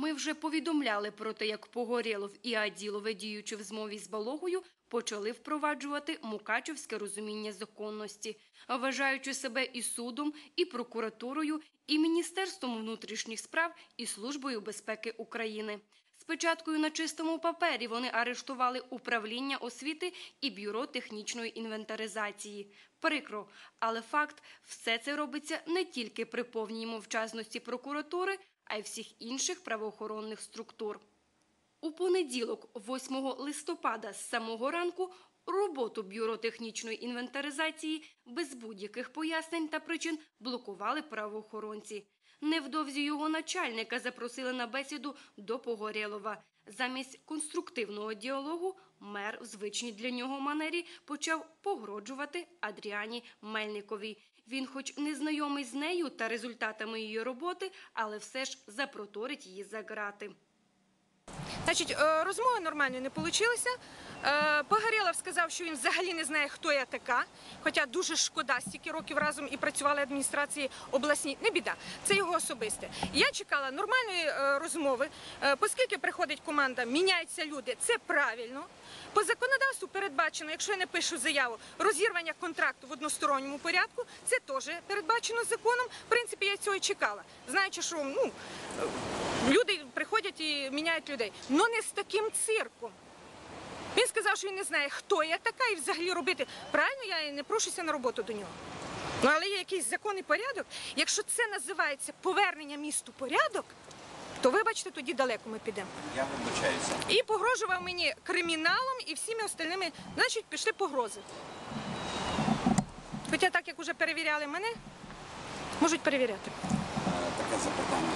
Ми вже повідомляли про те, як Погорєлов і Аділове, діючи в змові з Балогою, почали впроваджувати мукачівське розуміння законності, вважаючи себе і судом, і прокуратурою, і Міністерством внутрішніх справ, і Службою безпеки України. Спочатку на чистому папері вони арештували управління освіти і бюро технічної інвентаризації. Прикро, але факт, все це робиться не тільки при повній мовчазності прокуратури, а й всіх інших правоохоронних структур. У понеділок, 8 листопада, з самого ранку роботу бюро технічної інвентаризації без будь-яких пояснень та причин блокували правоохоронці. Невдовзі його начальника запросили на бесіду до Погорєлова. Замість конструктивного діалогу мер в звичній для нього манері почав погроджувати Адріані Мельниковій. Він, хоч не знайомий з нею та результатами її роботи, але все ж запроторить її за грати. Значить, е, розмови нормальної не вийшло. Погорєлов сказав, що він взагалі не знає, хто я така. Хоча дуже шкода, стільки років разом і працювали адміністрації обласні. Не біда, це його особисте. Я чекала нормальної е, розмови, Е, оскільки приходить команда, міняються люди. Це правильно. По законодавству передбачено, якщо я не пишу заяву, розірвання контракту в односторонньому порядку, це теж передбачено законом. В принципі, я цього і чекала. Знаючи, що ну, е, люди приходять і міняють людей. Ну не з таким цирком. Він сказав, що він не знає, хто я така і взагалі робити. Правильно, я не прошуся на роботу до нього. Ну, але є якийсь закон і порядок. Якщо це називається повернення місту порядок, то вибачте, тоді далеко ми підемо. Я вибачаюся. І погрожував мені криміналом і всіми остальними, значить, пішли погрози. Хоча так як вже перевіряли мене, можуть перевіряти. Е, Таке запитання.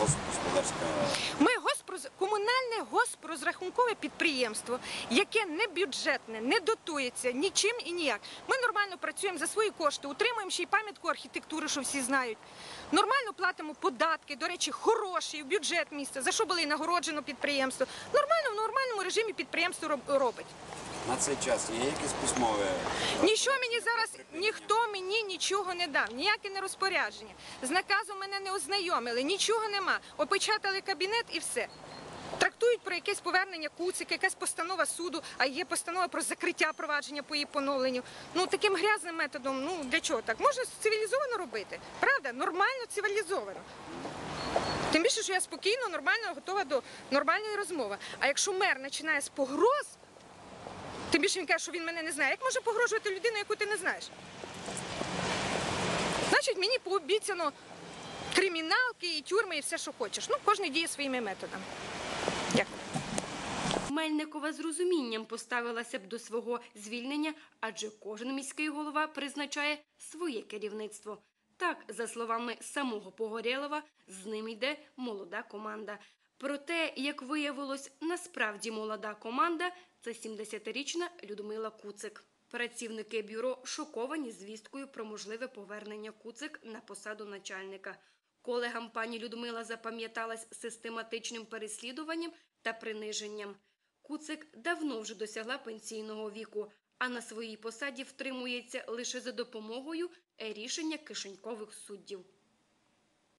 Господарська Ми госпроз... комунальне госпрозрахункове підприємство, яке не бюджетне, не дотується нічим і ніяк. Ми нормально працюємо за свої кошти, утримуємо ще й пам'ятку архітектури, що всі знають. Нормально платимо податки, до речі, хороші в бюджет міста, за що було і нагороджено підприємство. Нормально, в нормальному режимі підприємство роб- робить. На цей час є якесь письмове? Нічого мені зараз ніхто мені нічого не дав, ніяке не розпорядження. З наказом мене не ознайомили, нічого нема. Опечатали кабінет і все. Трактують про якесь повернення куцика, якась постанова суду, а є постанова про закриття провадження по її поновленню. Ну таким грязним методом, ну для чого так? Можна цивілізовано робити. Правда? Нормально цивілізовано. Тим більше, що я спокійно, нормально готова до нормальної розмови. А якщо мер починає з погроз, Тим більше він каже, що він мене не знає. Як може погрожувати людину, яку ти не знаєш? Значить, мені пообіцяно криміналки і тюрми, і все, що хочеш. Ну, кожен діє своїми методами. Дякую. Мельникова з розумінням поставилася б до свого звільнення, адже кожен міський голова призначає своє керівництво. Так, за словами самого Погорєлова, з ним йде молода команда. Проте, як виявилось, насправді молода команда це 70-річна Людмила Куцик. Працівники бюро шоковані звісткою про можливе повернення Куцик на посаду начальника. Колегам пані Людмила запам'яталась систематичним переслідуванням та приниженням. Куцик давно вже досягла пенсійного віку, а на своїй посаді втримується лише за допомогою рішення кишенькових суддів.